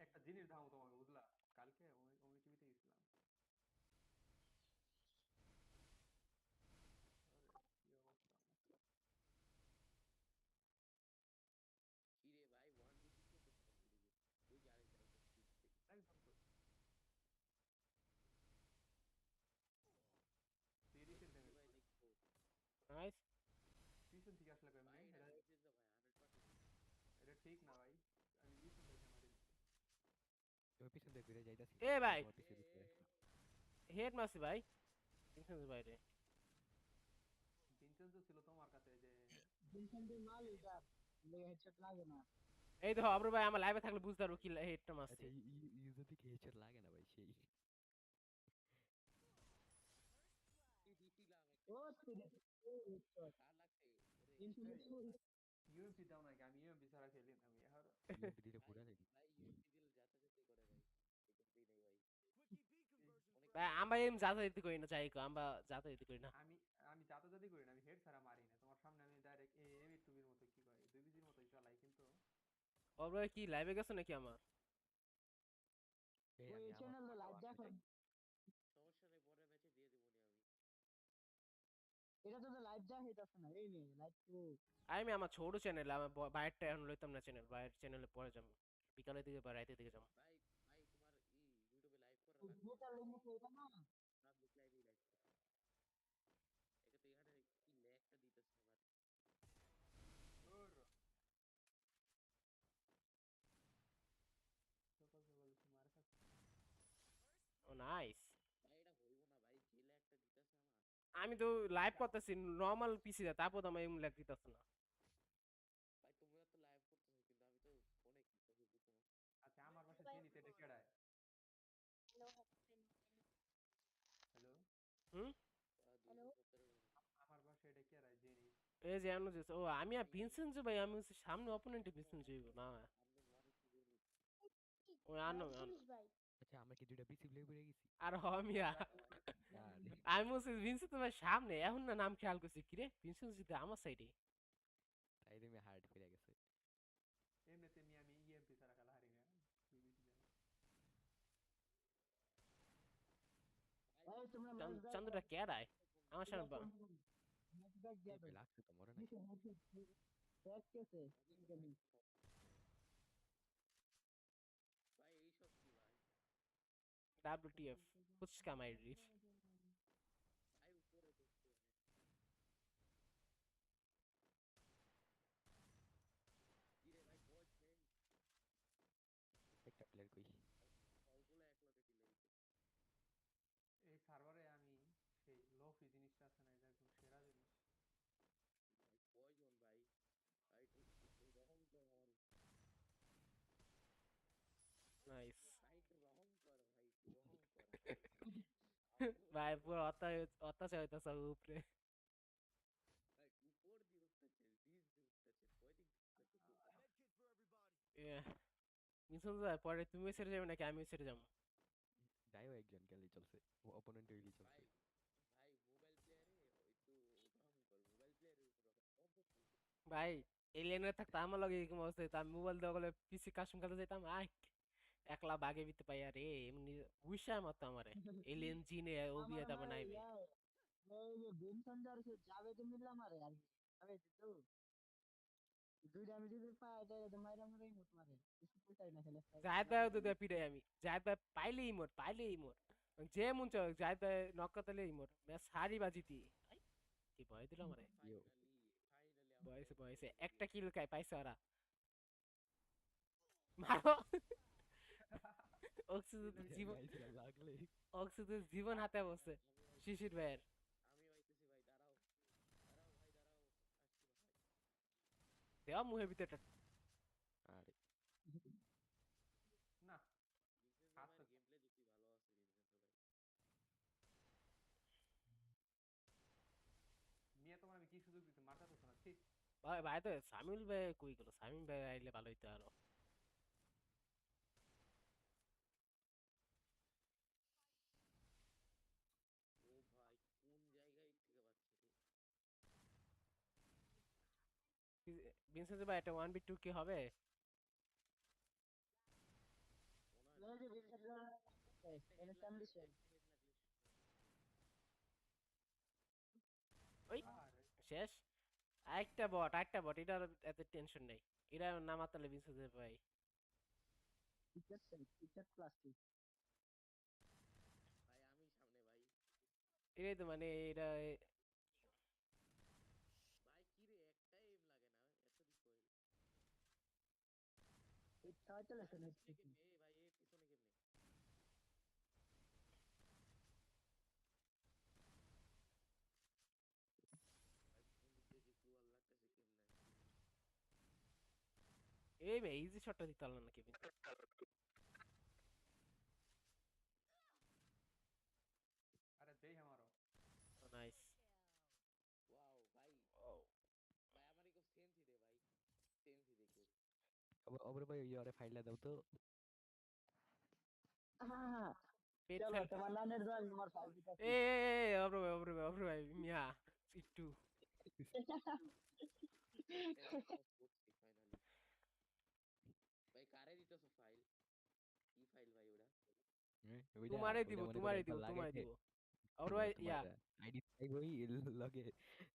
একটা জিনিস ধামো তোমাকে বুঝলা কালকে আমি আমি টিভিতে গেছিলাম আরে, কি অবস্থা আমার। কি রে ভাই ওয়ান ডিসি তো করতে পারবি ওই যে আরেকটা একদম তো তিরিশের ড্যামেজ ভাই দেখো নাইস পিছন থেকে আসলে কেমনি ভাই এটা এটা বুঝছিস তো ভাই 100% এটা ঠিক না ভাই তুমি পিছন দিয়ে ঘুরে যাইতাছি এ ভাই হেড মারছি ভাই ভিনসেন্ট বাইরে ভিনসেন্সো ছিল তোমার কাছে যে ভিনসেন্টের মাল এটা লেগে হেডশট লাগে না এই দেখো আবরু ভাই আমার লাইভে থাকলে বুঝতে পারব কি হেডটা মারছি আচ্ছা ই- ই- ই যদি হেডশট লাগে না ভাই সেই ইউএমপি দাও নাকি আমি ইউএমপি ছাড়া খেলি না আমি আর ইউএমপি দিলে পুরা রেডি ভাই ইউপি দিল যাতে যেতে করে ভাই এটা দেই নাই ভাই অনেক ভাই আমরা এম যাতায়াত করি না যাই আমরা যাতায়াত করি না। আমি আমি যাতে যাতে করি না আমি হেড ছাড়া মারি না। তোমার সামনে আমি ডাইরেক্ট এম টুবির মতো কি কয়? দুই বিজির মতোই চালাই কিন্তু। ভাই কি লাইভে গেছো নাকি আমার? এই ওই চ্যানেলে লাইভ দেখেন। সমস্যা নেই পরের ম্যাচে দিয়ে দেবো নি আমি। এটা তো লাইভ যা হইতাছে না এই নে লাইভ তো। আমি আমার ছোট চ্যানেল আমার ব- এখন লইতাম না চ্যানেল বাইরের চ্যানেলে পরে যাব বিকালের দিকে বা রাতের দিকে যাব ভাই ভাই তোমার ই ইউটিউবে লাইভ করা লাগবে যেটা লিমিট এটা না পাবলিক লাইভে লাইভ এটা তো এখানে কি ল্যাগটা দিতেছে আমার ওর সকাল সকাল উঠে মার ও নাইস এটা হইব না ভাই যে ল্যাগটা দিতেছে আমার। আমি তো লাইভ করতেছি নর্মাল পিসি তারপর তো আমার এম লাগ দিতেছে না ভাই তোমরা তো লাইভ করতেছো কিন্তু আমি তো ফোনে করতেছি বুঝছ না আচ্ছা আমার পাশে জেনিতে এটা কেডায় হ্যালো হুম আহ, দুই Hello? সপ্তাহের আমার পাশে এটা কেডায় জেনি এই যে এমন যে ও আমি আর ভিনসেন্ট ভাই আমি হচ্ছে সামনে অপোনেন্টে ভিনসেন্ট জইব না ও আনো ভাই আচ্ছা আমরা কি দুইটা পিসি প্লে করে গেছি? আর হমিয়া আমি ভাই সামনে এখন না নাম খেয়াল করছি কি রে ভিনসেন্ট যদি আমার সাইডে তাই তুমি হার্ড ফিরে গেছে। এমনিতে আমি আমি ইএমপি খেলা হারি না তোমরা ব্যাক চান্দুটা কে রায়? আমার সামনে বা- ম্যাচ ব্যাক দিয়ে এই দাও লাগছে তো মরে নাই নিচে হেডশট ব্যাক কেসে ভাই এইসব কি ভাই WTF ফুচকা মাইরির ভাই উপরে দেখতে কি রে ভাই বল নেই একটা প্লেয়ার কই সবগুলো এক লগে কিলে দিতে এই সার্ভারে আমি সেই লফি জিনিসটা আছে না এটা একদম সেরা জিনিস ভাই কয়জন ভাই ভাই তুই তুই রহম কর আমার নাইস ভাই একটু রহম কর ভাই একটু রহম কর ভাই পুরো অত্যাচার অত্যাচার হইতাছে আমার উপরে ভাই উপর দিয়ে উঠতেছে নিচ দিয়ে উঠতেছে কয় দিক দিয়ে উঠতেছে ভিনসেন্ট ভাই পরে তুমি ছেড়ে যাবে নাকি আমি ছেড়ে যাব যাইও একজন গেলেই চলছে অপোনেন্ট হইলেই চলছে ভাই উপর এলিয়েনের থাকতো আমার লগে এরকম অবস্থা হইতো আমি মোবাইল দেওয়া গেলে পিসি কাস্টম খেলতে যেতাম আই একলা বাগে বিতে পাই আরে এমনি উইশার মতো আমারে। এলিয়েন জিনে ও বিয়ে তারপর নাইবে এই যে ভিনসেন্ট আর সে যাবে তো মিললাম আরে আর যাবে তো। দুইটা আমি যদি পাই তো মাইরা মারে জায়দ ভাই তো দেয় পিড়ে আমি। জায়দ ভাই পাইলেই মোর পাইলেই মোর যে মন চাও জায়দ ভাই নকতালেই মোর ম্যাচ হারি বাজিতি কি ভয় দিল আমারে। ফাইনালি ফাইনালি বয়সে বয়সে। একটা কিল খাই পাইছে ওরা। মারো। অক্সিজেন জীবন অক্সিজেন জীবন হাতে বসে। শিশির ভাইয়ের। আমি আইতেছি ভাই দাঁড়াও। দাঁড়াও ভাই দাঁড়াও। আসছি ভাই। দেওয়া মুহের ভিতরে আরে। না। তো- নিয়ে তোমার আমি কি সুযোগ দিতে মারতে পারছ না? ঠিক ভাই ভাই তো সামিল ভাই কই গেল? সামিল ভাই আইলে ভালো হইতো আরও ও ভাই কোন জায়গায় থেকে পাচ্ছে রে ভিনসেন্ট ভাই এটা ওয়ান বি টু কি হবে? ওই শেষ। আরেকটা বট আরেকটা বট এটার এত টেনশন নেই। এরা নামাতালে বিনসেন্স ভাই। এটাই তো মানে এটা লাগতেছে কেমনে এই ভাই ইজি শটটা দিতে পারলাম না কেবিন অবর ভাই ইয়ারে ফাইলটা দাও তো হ্যাঁ পেট চলো ফেল তোমার নানের জন্য তোমার ফাইল দিতে এ এ এ অব্র ভাই অব্র ভাই অব্র ভাই মিয়া একটু ফাইনালি ভাই কারে দিতেছো ফাইল কি ফাইল ভাই ওটা হ্যাঁ, ওইটা- তোমারে ওইটা দিব মনে তোমারে করো দিব একবার তোমারে লাগাইছে, দিব অব্র ভাই তোমার ইয়া আইডি চাইব লগে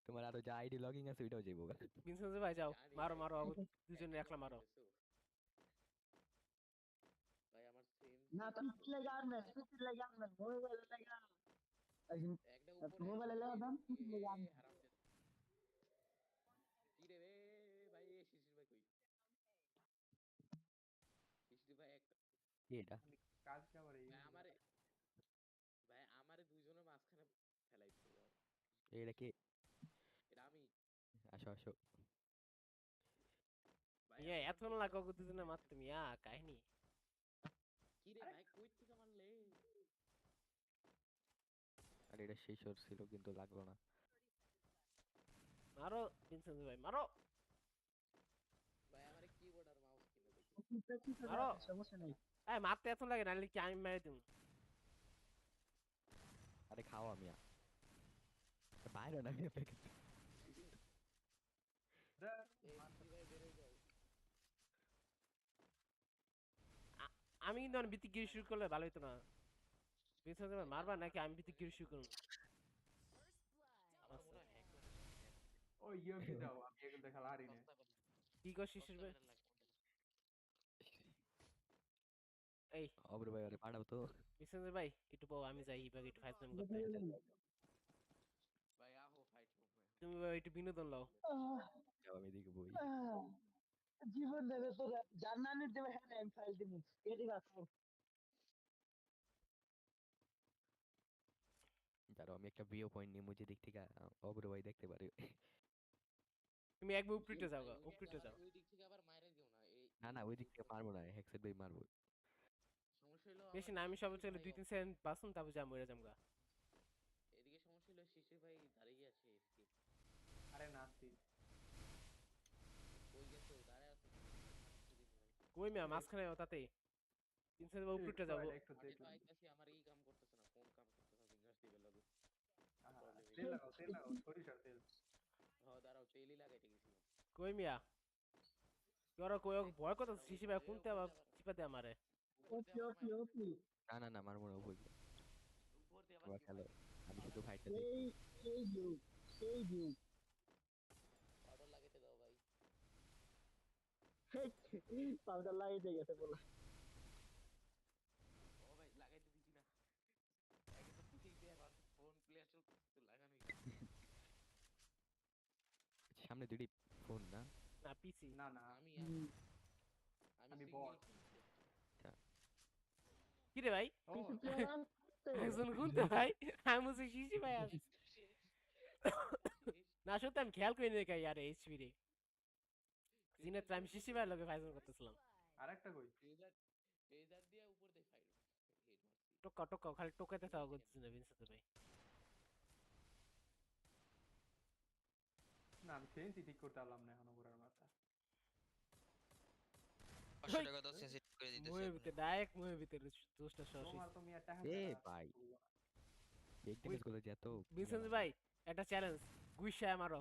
তোমার আরও যা আইডি লগইন আছে ওইটাও যাইবো বিনসেন্স ভাই যাও জানি মারো ভাই, মারো অব- ভাই, দুজনে একলা মারো দিতেছো? ভাই আমার সেন্স না তুমি চিল্লাই যান না তুমি চিল্লাই না মোবাইল লাগা একটা উপরে মোবাইলে লাগা দাম এ, চিল্লাই কি রে রে ভাই শিশির ভাই কই? শিশির ভাই একটা কি এটা কাজ কি আবার এই ভাই আমারে ভাই আমারে দুইজনের মাঝখানে ফেলাইছে এটা কি? এটা আমি। আসো আসো। এত লাগো দুজনে মারতে মিয়া কাহিনী। কি ভাই কই থেকে মারলে? আর এটা শেষ ছিল কিন্তু লাগল না। মারো বিনসেন্স ভাই মারো। ভাই আমারে কিবোর্ড আর মাউস কিনে দিছে আরও। সমস্যা নেই? এই মারতে এত লাগে নাহলে কি আমি মেরে দিম? আরে খাও আমি বাইরে না আমি প্যাকেট দেখ, এই শিশির ভাই বের হয়ে যাও আমি কিন্তু অনেক বিতিগিরি শুরু করলে ভালো হতো না। মারবা নাকি আমি বিতিগিরি শুরু করব? দাও আমি দেখা না কি কর শিশির ভাই? এই। অবর ভাই আরে পাঠাও তো। বিনসেন্স ভাই একটু পাও আমি যাই এবার একটু ফাইজ করতে ভাই আহো ফাইট তুমি ভাই একটু বিনোদন লও। যাও আমি দিকে বই জীবন দেবে তোর জার্নালির দেবে হ্যাঁ আমি ফাইল দিব এটি দাঁড়াও আমি একটা ভিও পয়েন্ট নিয়ে মুঝে দিক থেকে অবর ভাই দেখতে পারে। তুমি একবার উপরিতে যাও যাও। ওই দিক থেকে আবার মাইরে দিও না না না ওই দিক থেকে মারবো না হেক্সেট ভাই মারবো। সমস্যা হলো বেশি না আমি সব চলে দুই তিন সেকেন্ড বাসুন তারপর যা মরে যাম গা এদিকে সমস্যা হলো শিশির ভাই দাঁড়িয়ে আছে এসকে আরে নাস্তি কই গেছে ও দাঁড়ায় আছে শিশির ভাই কই মিয়া মাঝখানে তাতে বিনসেন্স ভাই উপরিতে যাব। আইতাছি আমার এই কাম করতেছে না কোন কাম করতেছে না ফিঙ্গার টিপে লাগো তেল লাগাও তেল লাগাও সরিষার তেল। হ্যাঁ দাঁড়াও তেলই লাগাইতে গেছিলাম কই মিয়া? তোরা কই ভয় কত শিশি ভাই কোনতে আবার চিপাতে আমারে ওপি ওপি ওপি না না না মারবো না উপর উপর দিয়ে আবার খেলো আমি শুধু ফাইটটা সেই সেই ভিউ সেই ভিউ পাউডার লাগাইতে দাও ভাই পাউডার গেছে বলো। ও ভাই লাগাইতে দিছি না। আগে তো পুষেই দিয়ে এখন ফোন প্লেয়ার চলতেছে তো লাগানোই। সামনে দুটি ফোন না? না পিসি না না আমি আমি। কি রে ভাই? একজন কোনতে ভাই আমি বলছি শিশি ভাই আছে না সত্যি আমি খেয়াল করি নাই ইয়ার এইচপি রে। জিনে তো আমি শিশি ভাই লগে ফাইজন করতেছিলাম। আরেকটা কই? ট্রেজার দিয়ে উপর দিয়ে ফাইল টোকা টোকা খালি টোকাতে থাকা করতেছি না বিনসেন্স ভাই। না আমি সেন্সি ঠিক করতে পারলাম না এখনও ঘোরার মাথা। ভাই। একটা চ্যালেঞ্জ গুইশায় মারো।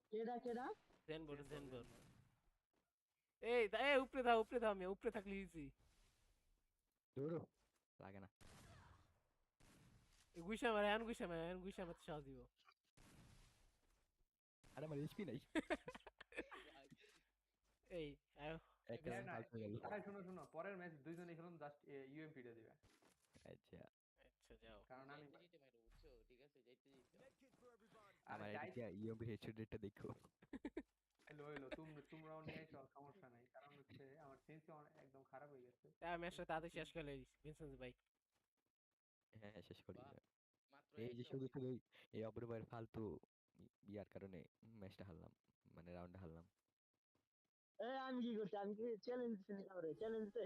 কেডা কেডা? কেডা জেন বোর জেন এই দা- এই উপরে দাও উপরে দাও আমি উপরে থাকলে ইজি দূর লাগে না। গুইসা মারে আন গুইসা মারে আন গুইসা মারতে সাহস দিব। আরে আমার এইচপি নাই। এই আয়ো শোনো শোনো পরের ম্যাচ দুইজনে খেলুন জাস্ট ইউএমপি টা দিবে। আচ্ছা। আচ্ছা যাও। কারণ আমি ঠিক আছে যেতে আরে আমার এদিকে ইউএমপি হেডশট রেটটা দেখো। হ্যালো হ্যালো তুমি তোমরা নিয়ে এসো সমস্যা নাই। কারণ হচ্ছে আমার সেন্স একদম খারাপ হয়ে গেছে। তাই ম্যাচটা তাড়াতাড়ি শেষ করে ভিনসেন্স ভাই। হ্যাঁ হ্যাঁ, শেষ করি এই যে শুধু শুধু এই- অপরিবার ফালতু ইয়ার কারণে ম্যাচটা হারলাম মানে রাউন্ডে হারলাম। আমি কি করছি? আমি কি চ্যালেঞ্জ দিছি করে চ্যালেঞ্জ তো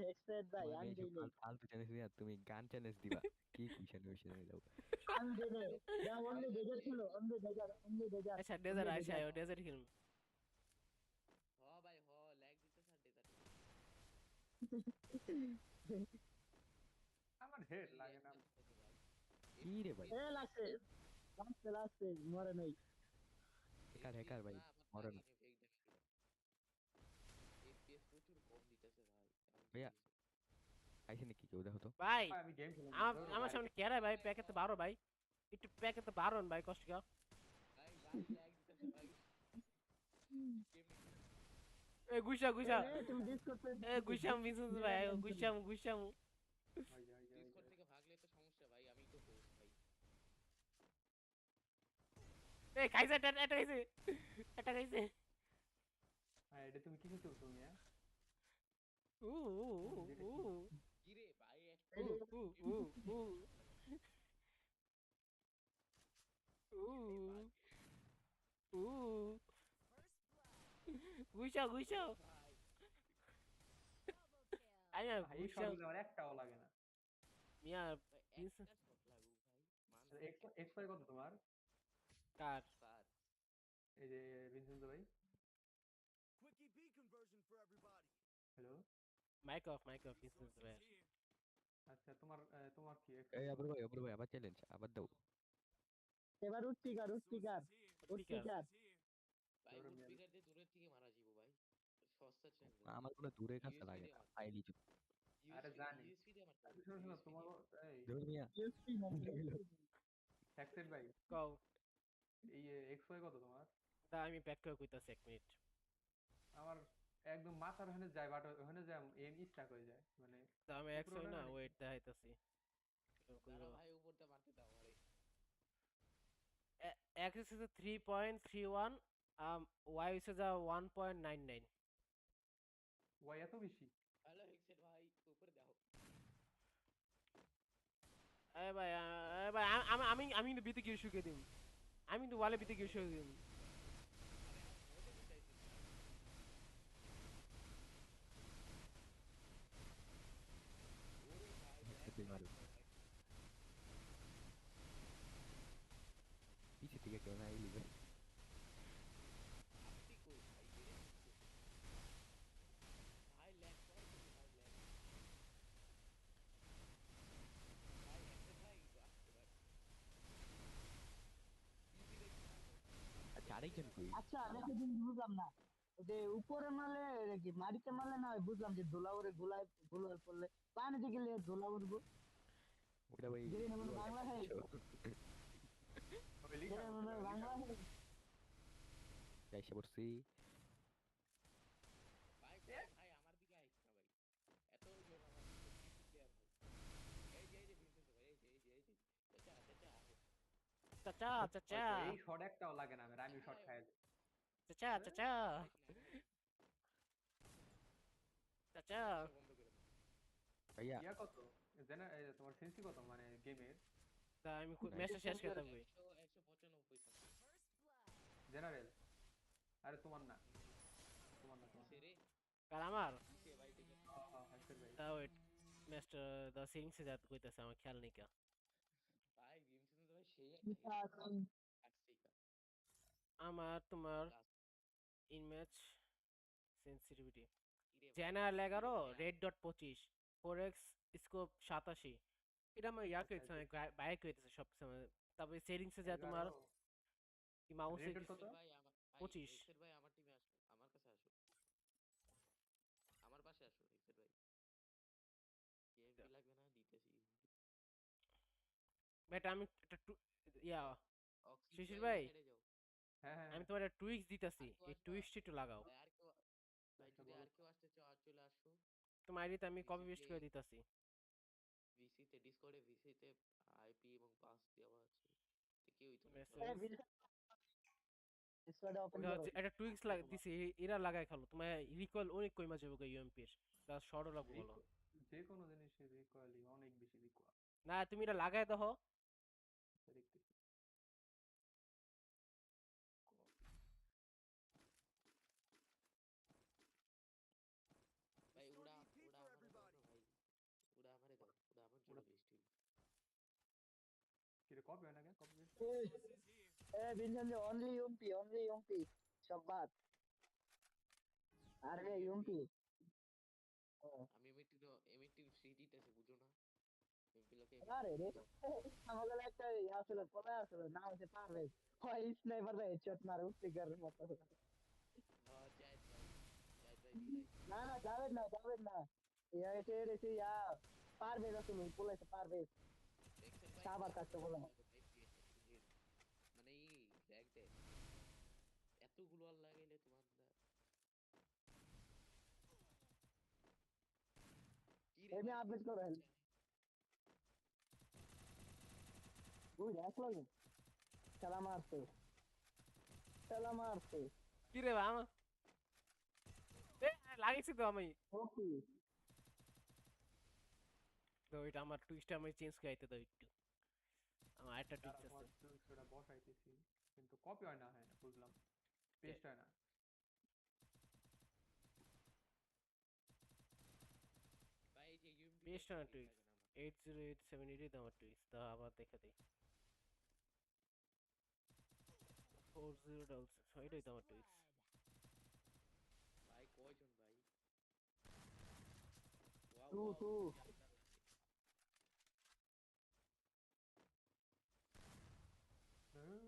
ভাই আমি দেই ফালতু চ্যালেঞ্জ দিয়া তুমি গান চ্যালেঞ্জ দিবা। কি কুইশন কুইশন যাও আমি দেই নাই যা অন্য ডেজার্ট ছিল অন্য ডেজার্ট অন্য ডেজার্ট আচ্ছা ডেজার্ট আইসা আয়ো ডেজার্ট খেলুন হ ভাই হ ল্যাগ দিতে স্যার ডেজার্ট আমার হেড লাগে না। কি রে ভাই? এ লাগছে লাগছে লাগছে মরে নাই। হ্যাকার হ্যাকার ভাই মরে না এফপিএস প্রচুর কম দিতেছে ভাই আমি ভাইয়া, দেখেছি। নাকি কেউ দেখো তো ভাই আমি গেম খেলুন আমার সামনে কেরা ভাই প্যাকেতে বারো ভাই একটু প্যাকেতে বারো ভাই কষ্ট ভাই এ গুইসা গুইসা এ, তুমি ডিসকর্ড এ গুইসাম ভিনসেন্ট ভাই গুইসাম গুইসাম ডিসকর্ড থেকে ভাগলে তো সমস্যা ভাই আমি তো হোস্ট ভাই। এ খাইছে এটা খাইছে। এটা খাইছে। হ্যাঁ এটা তুমি কি খেলছো তুমি ভাই আমার একটাও লাগে না মিয়া এক্সপায়ার কত তোমার কার এই যে ভিনসেন্ট ভাই hello mic off mic off Vincent ভাই আচ্ছা তোমার তোমার কি এই ভাই ভাই আবার চ্যালেঞ্জ আবার দাও। এবার উঠতিকার উঠতিকার উঠতিকার ভাই দিয়ে দূরের থেকে মারা যাব ভাই। সস্তা চ্যানেল আমার কোনো কাছে লাগে আরে জানি। শোনো শোনো তোমার এই মিয়া। ইউএসপি হ্যাকসেট ভাই। কও এই এক্সপায়ার কত তোমার? তা আমি প্যাক করে কইতাছি এক মিনিট আমার একদম মাথার ওখানে যায় বাট ওখানে যায় এম স্টাক হয়ে যায়। মানে আমি এক উপরে না না? ওয়েট দেখাইতাছি দাঁড়া ভাই উপরতে মারতে দাও আরে is a 3.31 um Y is a 1.99 Y এত বেশি? হ্যালো হেক্সেট ভাই উপরে দাও ভাই ভাই আমি আমি আমি কিন্তু বিতে গিয়ে শুকিয়ে দিম। আমি কিন্তু ওয়ালে বিতে গিয়ে শুকিয়ে দিম ওটা কি চাইছিস ওরে ভাই তুই মারো পিছে থেকে কেউ না এলি ভাই আপনি কই ভাই বেরে ভাই ল্যাগ করে তুমি ভাই ল্যাগ ভাই আসতে ভাই ইজি দেখি আচ্ছা বুঝলাম না যে উপরে কি মাটিতে মারলে না বুঝলাম যে ধুলা উড়ে গোলায় গোলায় পড়লে পানিতে গেলে ধুলা উঠবো ওটা ভাই বাংলা হয় আমার বাংলা হয় পড়ছি ভাই ভাই ভাই আমার দিকে আইস না ভাই এত লোক আমার দিকে প্লেয়ার ভাই এই যে এই যে ভিনসেন্ট ভাই এই যে এই যে এই যে চাচা চাচা চাচা চাচা এই শট একটাও লাগে না আমি রামি শট খাই চাচা চাচা চাচা তা আমি শেষ করতাম জেনারেল আরে তোমার না। আমার? তা কইতাছে আমার খেয়াল নেই আমার তোমার in match sensitivity general 11 red dot 25 four x scope সাতাশি। এটা আমার ইয়াকে হচ্ছে মানে বাইক হইতেছে সব সময় মানে তারপরে সেটিংসে যা তোমার কি মাউসে পঁচিশ। ভাই আমার টিমে আসো আমার কাছে আসো আমার পাশে আসো রিক্সের ভাই। আচ্ছা। কেএমপি লাগবে না দিতেছি। ব্যাট আমি একটা ইয়া শিশির ভাই। আমি তোমার একটা টুইক্স দিতেছি এই টুইক্সটি একটু লাগাও। ভাই আর কেউ আসতে চাও চলে আসো। তোমার আইডিতে আমি কপি পেস্ট করে দিতাছি। ভিসিতে ডিসকর্ডে ভিসিতে আইপি এবং পাস দেওয়া আছে। কেউই তো একটা টুইক্স লাগ দিছি এরা লাগায় খালো। তোমার রিকল অনেক কইমা যাবে গো ইউএমপির তার শর্টও লাগবে বলো। যে কোনো জিনিসের রিকোয়ালি অনেক বেশি রিকোয়াল না তুমি এটা লাগাই দাও দেখতেছি ভাই ওরা ওরা আমারে দাও না ভাই ওরা আমারে দাও ওরা আমার জন্য ওরা- বেস্ট হয় না কেন কপি এ Vincent only UMP only UMP সব বাদ আরে ইউএমপি আমি এমএটি এমএটি ফ্রি দিতেছি বুঝো না। এমপি লোকে আরে রে আমাদের একটা ইয়া ছিল কোথায় আসছিল নাম হচ্ছে পারভেজ হয় স্নাইপার দেয় হেডশট মারে উত্তিকারের মতো। হ্যাঁ না না যাবেন না যাবেন না। ইয়া এসে এসে ইয়া পারভেজ আসলে বলেছে পারভেজ দেখছেন ভাই সাবার কাছে বলো না। মানে এই দেখ দেখ এতগুলো আর লাগাইলে তোমার না কি রে এমনি ভাই, আপডেট করেন বুঝ আসলো না খেলা মারছে খেলা মারছে কি রে ভাই আমার এ লাগিয়েছি তো আমি ওকে তো এটা আমার টুইস্টটা আমি চেঞ্জ করে দিতে দাও একটু আমার একটা টুইস্ট আছে তোমার সেটা বসাইতেছি কিন্তু কপি হয় না হয় না বুঝলাম পেস্ট হয় না ভাই এই যে UMP Based on a tweak. Eight zero eight seven এইটই তো আমার টুইস্ট তা আবার দেখে দিই ফোর জিরো ডবল সিক্স এটাই তো আমার টুইস্ট ভাই কয়জন ভাই ওয়াও টু টু হ্যাঁ।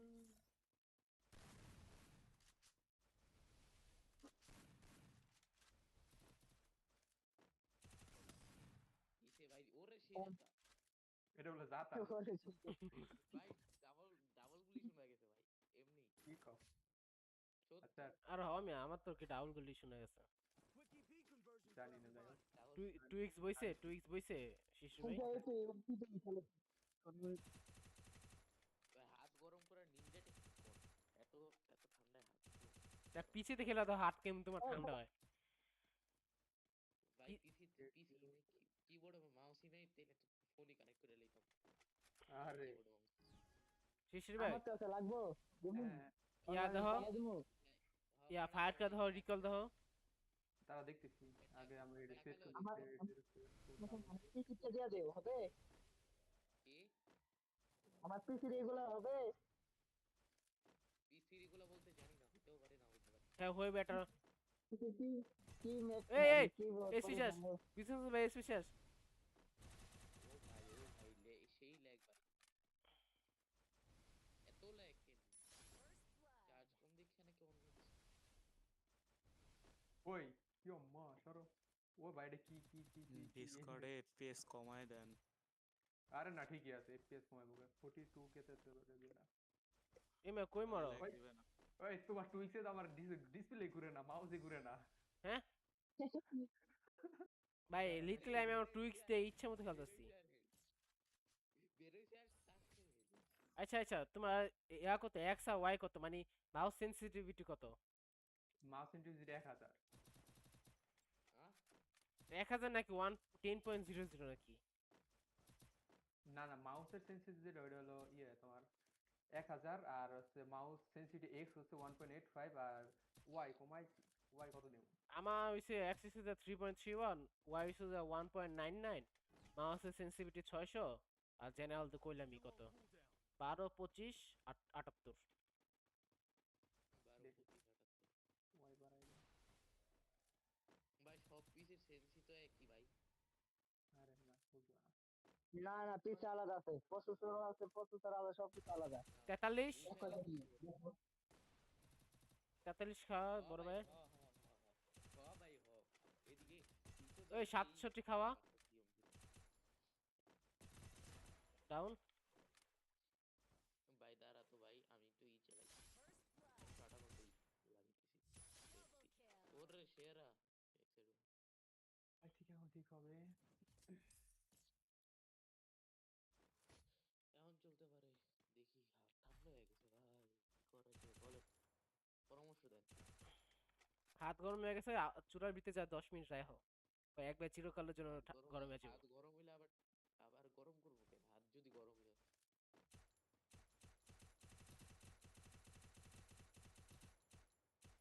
কিসে ভাই ওরে সে কম। এটা বলে যাতা ভাই ডাবল ডাবল গুলি শোনা গেছে ভাই এমনি। কি কও? আচ্ছা। আর আমি আমার তো কি ডাউল গুলি শোনা গেছে? জানি না যাই হোক। ডাবল টুইক্স বইছে টুইক্স বইছে শিশু ভাই। ভাই হাত গরম করে নিনজা এত এত ঠান্ডায় হাত দেখ পিছিয়ে খেলা তো হাত কেমন তোমার ঠান্ডা হয়। ভাই পিসি কিবোর্ড এবং মাউসই নাই তেলে তো ফোনই কানেক্ট করে লইতাম আরে keyboard এবং mouse। শিশির ভাই আমার কাছে লাগবো দিমু হ্যাঁ ইয়া আমি দেখো পাইয়া দিমু হ্যাঁ, ইয়া কানেক্ট ফায়ার করে কা দেখো রিকল দেখো তারা দেখতেছি আগে আমরা এটা শেষ করি আমার- পিসিটা দিয়ে দে হবে কি আমার পিসির এগুলো হবে পিসি এগুলো বলতে জানি না হতেও পারে না হতে পারে হ্যাঁ হয়ে বেটার পিসি কি কি মেক এই, এই, কি বল- এই সিজাস। বিজনেস ভাই স্পেশাল ও ভাই ও ভাই লে সেই ল্যাগ ভাই এত ল্যাগ কেন চার্জ কম দেখছে নাকি অন্য কিছু ওই কি মা সরো। ও বাইরে কি কি কি ডিসকর্ডে এফপিএস কমায় দেন। আরে না ঠিকই আছে এফপিএস কমাই বগে 42 কে তে তো দেরা এমে কই মারো। ওই তোমার টুইক্সে আমার ডিসপ্লে ঘুরে না মাউসে ঘুরে না। ভাই লিটলে আমি আমার টুইক্স দিয়ে ইচ্ছা মতো খেলতেছি। আচ্ছা আচ্ছা তোমার ইয়া কত? এক্স আর ওয়াই কত? মানে মাউস সেন্সিটিভিটি কত? মাউস ইন্টিউজিটি 1000 এক হাজার। নাকি one ten point zero zero নাকি? না না মাউসের সেন্সিটিভিটি হলো ইয়ে তোমার 1000 আর হচ্ছে মাউস এক্স হচ্ছে 1.85 আর ওয়াই কমাই ওয়াই কত দেব আমার হইছে এক্স হইছে three point three one Y হইছে ওয়ান পয়েন্ট নাইন নাইন মাউসের সেন্সিটিভিটি ছয়শো আর জেনারেল তো কইলামই কত? বারো পঁচিশ আট- আটাত্তর বারো দেখি। পঁচিশ আটাত্তর ওয়াই না না পিছে আলাদা আছে। প্রসেসর আছে প্রসেসর আলাদা সব কিছু আলাদা। তেতাল্লিশ? এক কথা দিয়ে। তেতাল্লিশ খাওয়া বড় ভাই ওই দশ, সাতষট্টি এই খাওয়া। নিয়ম। ডাউন। ভাই দাঁড়া তো ভাই আমি একটু ই চালাই। লাগিতেছি। ওরে সেরা। ঠিক এখন ঠিক হবে এখন চলতে পারে দেখি হাত ঠান্ডা হয়ে গেছে ভাই কি করা যায় বলেন পরামর্শ দেন হাত গরম হয়ে গেছে চূড়ার ভিতরে যা দশ মিনিট রাখো একবার চিরকালের জন্য গরম গরম হলে- হাত গরম হইলে আবার আবার গরম করব কেন হাত যদি গরম হয়ে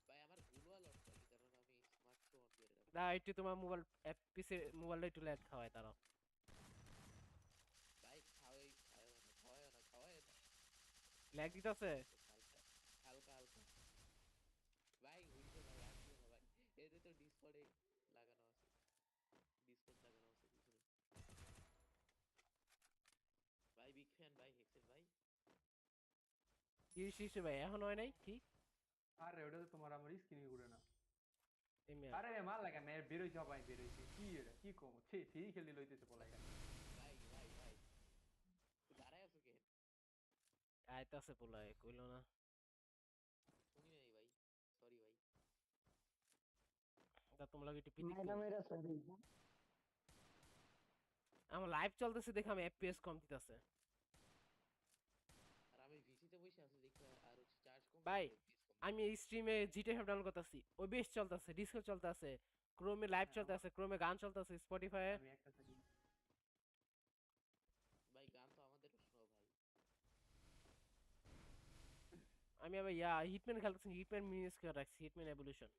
ভাই আমার কারণ আমি করে রাখি না একটু তোমার মোবাইল অ্যাপ পিসে মোবাইলটা একটু খাওয়ায় তারা ভাই খাওয়াই খাওয়াই না খাওয়াই না ল্যাগ দিতেছে হালকা হালকা হালকা ভাই হইছে ভাই আর দিও না ভাই এতে তো ডিসকর্ডে লাগানো আছে ডিসকর্ড লাগানো আছে পিছনে ভাই বিগ ফ্যান ভাই। হেক্সেন ভাই তিরিশ তিরিশ ভাই এখন হয় নাই? কি? আরে ওটা তো তোমার আমার স্ক্রিনে ঘুরে না। আরে মার লাগা মে বেরোইছে সবাই বেরোইছে কি এটা? কি কম? ছি ছি খেলি লইতেছে পলাই ভাই ভাই ভাই। দাঁড়ায় আছো কে? আইতাছে পোলায় কইলো না। শুনি নাই ভাই সরি ভাই। তা তোমরা একটু পিটি মাইরা মাইরা সরি। আমার লাইভ চলতেছে দেখে আমি এফপিএস কম দিতেছে আর আমি ভিসিতে বসে আছি দেখতে আর হচ্ছে চার্জ কম ভাই, আমি এই স্ট্রিমে জিটে ফাইভ ডাউনলোড করতেছি। ওই বেশ চলতেছে ডিসকো চলতেছে ক্রোমে লাইভ চলতেছে ক্রোমে গান চলতেছে স্পটিফাই আমি ভাই গান তো আমাদেরও শোনাও ভাই। আমি আবার ইয়া হিটম্যান খেলতেছি হিটম্যান মিনিস করে রাখছি হিটম্যান এভলিউশন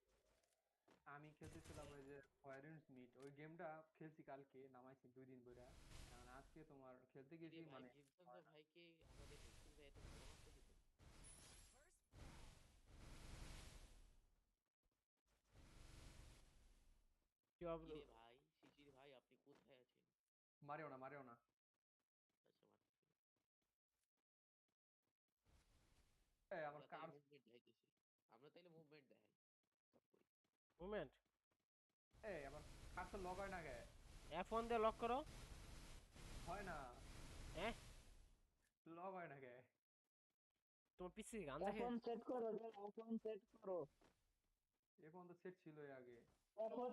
আমি খেলতেছিলাম ওই যে ফায়ারেন্স মিট ওই গেমটা খেলছি কালকে নামাইছি দুই দিন ধরে কারণ আজকে তোমার খেলতে গেছি ভাই মানে ভিনসেন্টো ভাইকে আমাদের আপনি কোথায় আছেন? মারেও না মারেও না। আচ্ছা মারতেছি এই আমার কার তাইলে মুভমেন্ট দেখাইতেছি। আমরা তাইলে মুভমেন্ট দেখাই। মুভমেন্ট এই আমার কার তো লগ হয় না গে এফ দিয়ে লক করো। হয় না। হ্যাঁ? লগ হয় না গে তোমার পিসি গান দেখে? এখন সেট করো এখন সেট করো। এখন তো সেট ছিল আগে। এখন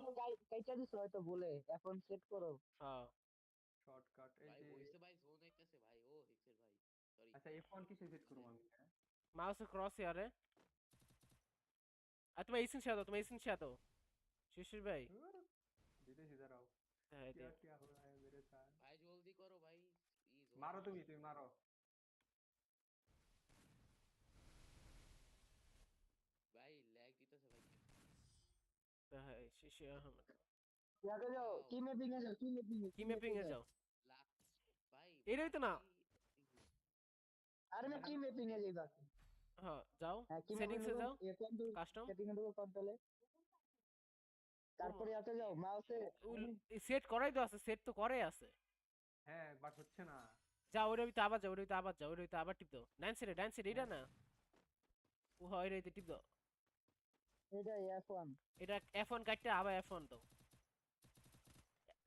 কাইটা দিছো হয়তো বলে এখন সেট করো হ্যাঁ শর্টকাট এই ভাই যে ভয়েসে ভাই জোন আইতাছে ভাই ও হেক্সের ভাই সরি আচ্ছা F1 কিসে সেট করব আমি হ্যাঁ? মাউসে ক্রস ইয়ারে আর তোমার ইসিন শেয়ার দাও তোমার ইসিন শেয়ার দাও শিশির ভাই ধুর, দিতেছি দাঁড়াও হ্যাঁ क्या দে क्या हो रहा है मेरे साथ ভাই জলদি করো ভাই ই zone মারো চলে তুমি হ্যাঁ শিশির আহমেদ যাও কি ম্যাপিং এ যাও কি ম্যাপিং কি ম্যাপিং এ যাও এটাই তো না। আরে না কি ম্যাপিং এ যাইবা হ্যাঁ যাও হ্যাঁ কি যাও কাস্টম সেটিং এ কন্ট্রোলে তারপরে ইয়াতে যাও মাউসে সেট করাই তো আছে সেট তো করে আছে। হ্যাঁ বাট হচ্ছে না। যা ওইটা ভিতরে আবার যাও ওইটা ভিতরে আবার যাও ওইটা ভিতরে আবার টিপ দাও। ডান সাইডে ডান সাইডে এটা না? ও হয় এটা টিপ দাও। এটা F1 এটা কাটতে আবার এফ ওয়ান দাও।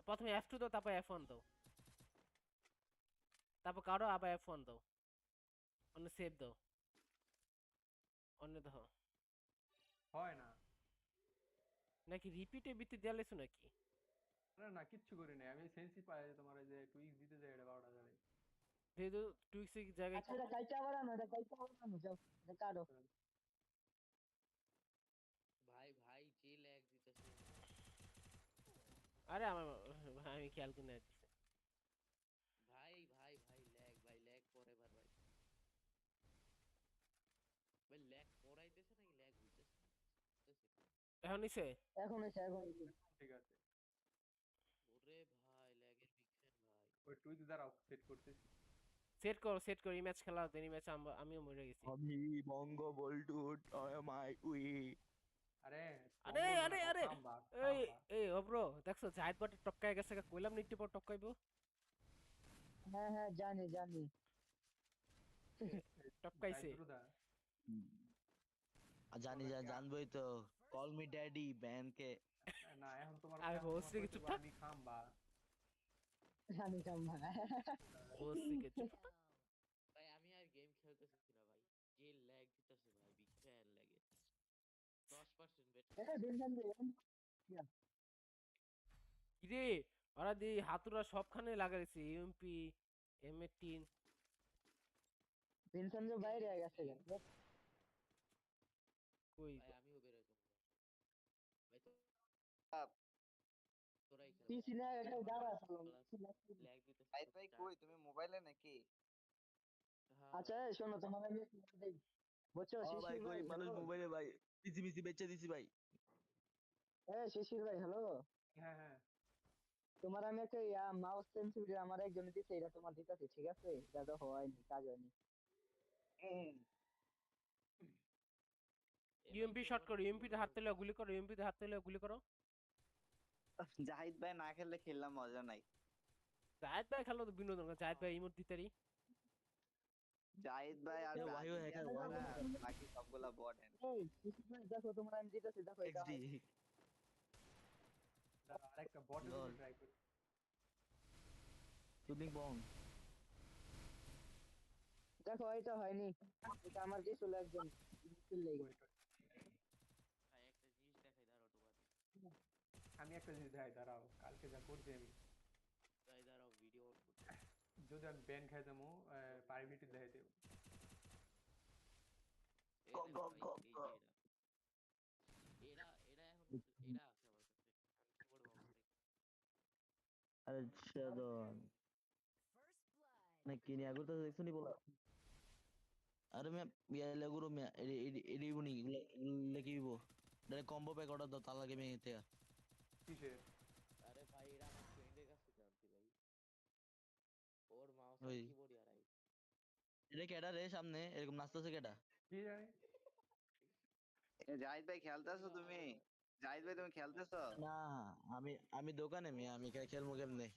প্রথমে এফ টু দাও তারপর এফ ওয়ান দাও। তারপর কারও আবার এফ ওয়ান দাও। অন্য সেভ দাও। অন্য দাও হয় না। নাকি রিপিটে ভিত্তি দেওয়া লেছো নাকি? না না কিচ্ছু করি নাই। আমি সেন্সি পাই তোমার ওই যে টুইক্স দিতে যাই এটা বারোটা যাবে যেহেতু টুইক্সের জায়গায় আচ্ছা এটা কাইটা বাড়ানো এটা কাইটা বাড়ানো যাও এটা কাটো ভাই ভাই যে ল্যাগ দিতেছে আরে আমার আমি খেয়াল করে ভাই ভাই ভাই ল্যাগ ভাই ল্যাগ পরে বার ভাই। ভাই ল্যাগ পড়াইতেছে নাকি? ল্যাগ হইতেছে এখন নিছে এখন এসে এখন ঠিক আছে। ওরে ভাই ল্যাগের ভাই। ওই সেট করতেছি। সেট করো সেট করো ম্যাচ খেলা দেন ম্যাচ আমিও মরে গেছি। আমি বঙ্গবল্টু মাই উই আরে আরে, কম্বো আরে, না, আরে, খাম্বা, এই খাম্বা। এই ও ব্রো দেখছ জাহিদ বটে টপকায় গেছে কইলাম না একটু পর টপকাইবো হ্যাঁ হ্যাঁ জানি জানি টপকাইছে ব্রুদা আর জানি যা জানবই তো কল মি ড্যাডি ব্যানকে না এখন তোমার আর এখন হোস্ট তোমার রেখে কইতে চুপ থাক। আমি খাম্বা জানি কাম্মা বলছি কিছু ভাই আমি আর গেম খেলতেছি না ভাই যে ল্যাগ দিতেছে ভাই বিগ ফ্যান ল্যাগে 10% বেট এ ভিনসেন্ট ভাই কিরে? ওরা দি হাতুরা সবখানে লাগাইছে ইউএমপি এম এইটিন যে বাইরে হয়ে গেছে কেন? কই? আমিও বের হইতাম ভাই তো তোরাই খেল। পিসি না এটা দাঁড়া আসলো ল্যাগ দিতেছে ভাই ভাই কই? তুমি মোবাইলে নাকি? আচ্ছা শোনো তোমার আমি দেই। বুঝছ ভাই ভাই মানুষ মোবাইলে ভাই। পিসি মিসি বেচে দিছি ভাই। এ শিশির ভাই হ্যালো হ্যাঁ হ্যাঁ। তোমার আমি একটা ইয়া মাউস সেন্সিটিভ আমার একজন দিছে এটা তোমার দিতেছে ঠিক আছে? এটা তো হয়নি কাজ হয়নি। ইউএমপি শট করো ইউএমপি তে হাত তুলে গুলি করো ইউএমপি তে হাত তুলে গুলি করো। জাহিদ ভাই না খেললে খেললাম মজা নাই। জাহিদ ভাই খেলো তো বিনোদন। জায়েদ ভাই ইমোট দিতারি। জাহিদ ভাই আর ভাইও না, বাকি সবগুলা বট এই শিশির ভাই দেখো তোমার আমি দিতেছি দেখো এটা এক্সডি হয়। দাঁড়া, আরেকটা বটের লল। ট্রাই করি শুটিং বং দেখো এটা হয়নি এটা আমার কিছু একজন লেগে Wait, wait. ভাই একটা জিনিস দেখাই দাঁড়াও তোমার আমি একটা জিনিস দেখাই দাঁড়াও কালকে যা করছি আমি ভাই দাঁড়াও ভিডিও অন করতে যদি আমি ব্যান খাই যাব পারমিটি দেখাই দেবো এই গ, দেখো গ, ভাই, গ, এই যে এরা এরা এখন এরা আছে আমার কাছে আমি কি করব আরে শাদন না কিনি আগর তো দেখছ নি বলা আরে মে বিয়া লাগুরো মে এডি বুনি লেকিবো ডাইরে কম্বো প্যাক অর্ডার দাও তার লাগে এতে কিসের আরে ভাই এরা আমার ফ্রেন্ডের কাছে জানছি ভাই ওর মাউস ওই। কিবোর্ড হারাই এটা কেডা রে সামনে এরকম নাচতেছে কেডা কি জানি এ, জাহিদ ভাই খেলতেছো তুমি জাহিদ ভাই তুমি খেলতেছো? না আমি আমি দোকানে মে আমি কে- খেলব কেমনে?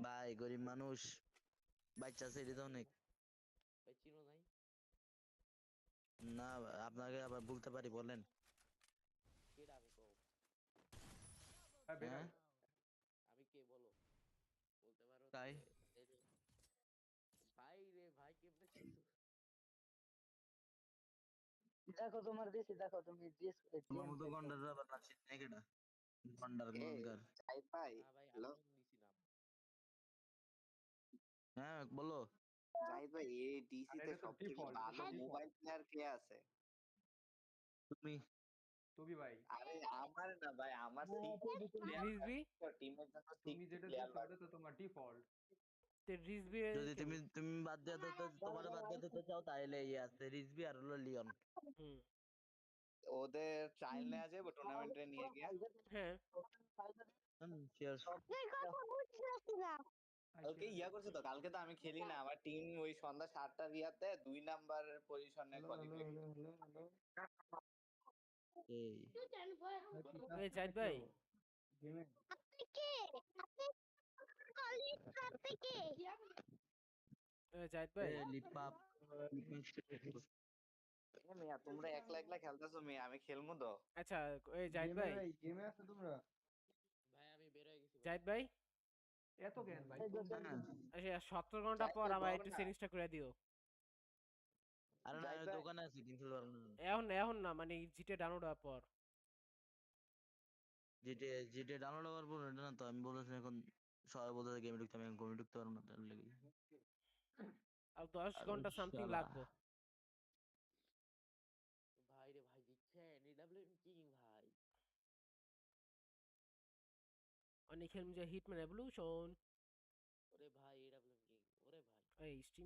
ভাই গরিব মানুষ বাচ্চা এটা তো অনেক। না আপনাকে আবার বলতে পারি বলেন। হ্যাঁ, হ্যাঁ? আমি কে বলো? বলতে পারো তাই? যে- এই যে- ভাই রে ভাই কেমনে চিনছো দেখো তোমার দিছি দেখো তুমি দিস তোমার মতো গন্ডার নাচি না কেডা? গন্ডার গন্ডার। না ভাই হ্যালো? হ্যাঁ বলো। জাহিদ ভাই এই ডিসি তে default, ভালো মোবাইল প্লেয়ার কে আছে? তুমি? তুমি ভাই। আরে আমার না ভাই আমার রিজবি টিমের জন্য তুমি যেটা তো তোমার ডিফল্ট রিজবি যদি তুমি তুমি বাদ দিয়ে দিতে তোমার বাদ দিয়ে দিতে চাও তাহলে ইয়ে আছে রিজবি আর হলো লিওন। হুম। ওদের ট্রায়াল নেওয়া যাবে টুর্নামেন্টে নিয়ে গিয়ে। হ্যাঁ। শিওর কালকে ইয়া করছে তো কালকে তো আমি খেলি না আমার টিম ওই সন্ধ্যা সাতটার ইয়াতে দুই নাম্বার পজিশনে কোয়ালিফাই এই। এই জায়েদ ভাই। এই জায়েদ ভাই? লিপাপ মিয়া তোমরা একলা একলা খেলতেছো মিয়া আমি খেলব তো। আচ্ছা এই জায়েদ ভাই? গেমে আছো তোমরা? ভাই আমি বের হয়ে গেছি ভাই। ভাই? এত জ্ঞান ভাই আচ্ছা সতেরো ঘণ্টা পর আমার একটু। সেটিংসটা করে দিও। আরে না জাহিদ। দোকানে আছি কিন্তু না। এখন এখন না মানে জিটে ডাউনলোড হওয়ার পর। জিটে জিটে ডাউনলোড হওয়ার পর না তো আমি বলতেছি এখন সবাই বলতে গেমে ঢুকতে আমি গেমে ঢুকতে পারব না তার লেগে আর দশ আরে ঘণ্টা সামথিং লাগবে। ভাই রে ভাই দিচ্ছেন? এডব্লিউএম কিং ভাই। অনেক খেলম যে হিটম্যান এভলিউশন ওরে ভাই এডব্লিউএম কিং ওরে ভাই। এই স্টিম